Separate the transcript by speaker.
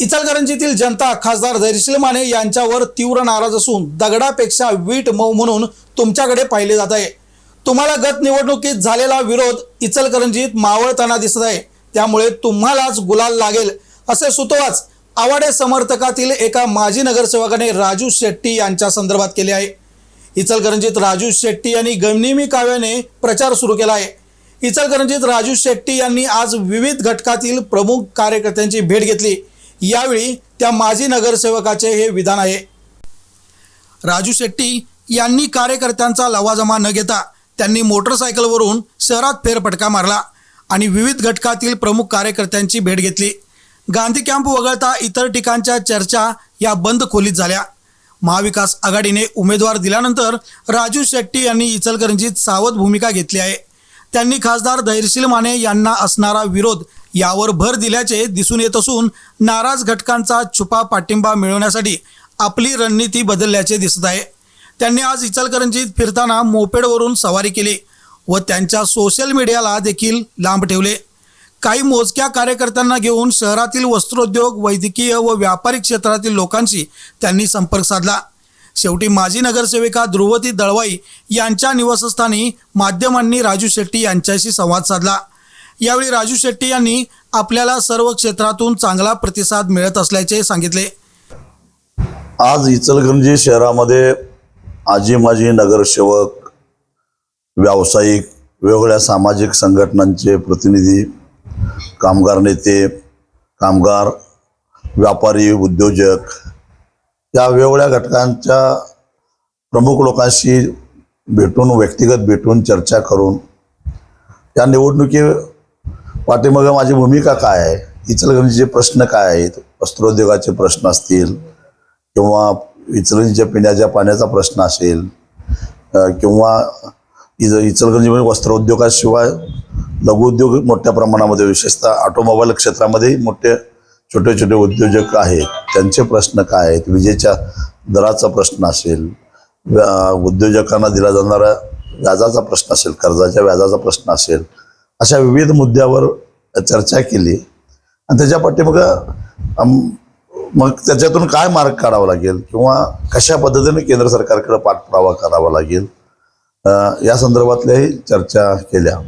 Speaker 1: इचलकरंजीतील जनता खासदार धैर्यशील माने यांच्यावर तीव्र नाराज असून दगडापेक्षा वीट मऊ म्हणून तुमच्याकडे पाहिले जात आहे. तुम्हाला गत निवडणुकीत झालेला विरोध इचलकरंजीत मावळताना दिसत आहे. त्यामुळे तुम्हालाच गुलाल लागेल असे सुतोवाच आवाडे समर्थकातील एका माजी नगरसेवकाने राजू शेट्टी यांच्या संदर्भात केले आहे. इचलकरंजीत राजू शेट्टी यांनी गमनिमी काव्याने प्रचार सुरू केला आहे. इचलकरंजीत राजू शेट्टी यांनी आज विविध घटकातील प्रमुख कार्यकर्त्यांची भेट घेतली. यावेळी त्या माजी नगरसेवकाचे हे विधान आहे. राजू शेट्टी यांनी कार्यकर्त्यांचा लवाजमा न घेता त्यांनी मोटरसायकलवरून शहरात फेरफटका मारला आणि विविध घटकातील प्रमुख कार्यकर्त्यांची भेट घेतली. गांधी कॅम्प वगळता इतर ठिकाणच्या चर्चा या बंद खोलीत झाल्या. महाविकास आघाडीने उमेदवार दिल्यानंतर राजू शेट्टी यांनी इचलकरंजीत सावध भूमिका घेतली आहे. त्यांनी खासदार धैर्यशील माने यांना असणारा विरोध यावर भर दिल्याचे दिसून येत असून नाराज घटकांचा छुपा पाठिंबा मिळवण्यासाठी आपली रणनीती बदलल्याचे दिसत आहे. त्यांनी आज इचलकरंजीत फिरताना मोपेडवरून सवारी केली व त्यांच्या सोशल मीडियाला देखील लांब ठेवले. काही मोजक्या कार्यकर्त्यांना घेऊन शहरातील वस्त्रोद्योग वैद्यकीय व व्यापारिक क्षेत्रातील लोकांशी त्यांनी संपर्क साधला. शेवटी माजी नगरसेविका ध्रुवती दळवाई यांच्या निवासस्थानी माध्यमांनी राजू शेट्टी यांच्याशी संवाद साधला. यावेळी राजू शेट्टी यांनी आपल्याला सर्व क्षेत्रातून चांगला प्रतिसाद मिळत असल्याचे सांगितले.
Speaker 2: आज इचलकरंजी शहरामध्ये आजी माजी नगरसेवक व्यावसायिक वेगवेगळ्या सामाजिक संघटनांचे प्रतिनिधी कामगार नेते कामगार व्यापारी उद्योजक या वेगवेगळ्या घटकांच्या प्रमुख लोकांशी भेटून व्यक्तिगत भेटून चर्चा करून या निवडणुकी पाठीमागं माझी भूमिका काय आहे? इचलकरंजीचे प्रश्न काय आहेत? वस्त्रोद्योगाचे प्रश्न असतील किंवा इचलकरंजीच्या पिण्याच्या पाण्याचा प्रश्न असेल किंवा इच इचलकरंजीमध्ये म्हणजे वस्त्रोद्योगाशिवाय लघुउद्योग मोठ्या प्रमाणामध्ये विशेषतः ऑटोमोबाईल क्षेत्रामध्ये मोठे छोटे छोटे उद्योजक आहेत. त्यांचे प्रश्न काय आहेत? विजेच्या दराचा प्रश्न असेल व्या- उद्योजकांना दिला जाणारा व्याजाचा प्रश्न असेल कर्जाच्या व्याजाचा प्रश्न असेल अशा विविध मुद्द्यावर चर्चा केली. आणि त्याच्या पाठीमाग मग त्याच्यातून काय मार्ग काढावा लागेल किंवा कशा पद्धतीने केंद्र सरकारकडे पाठपुरावा करावा लागेल या संदर्भातल्याही चर्चा केल्या.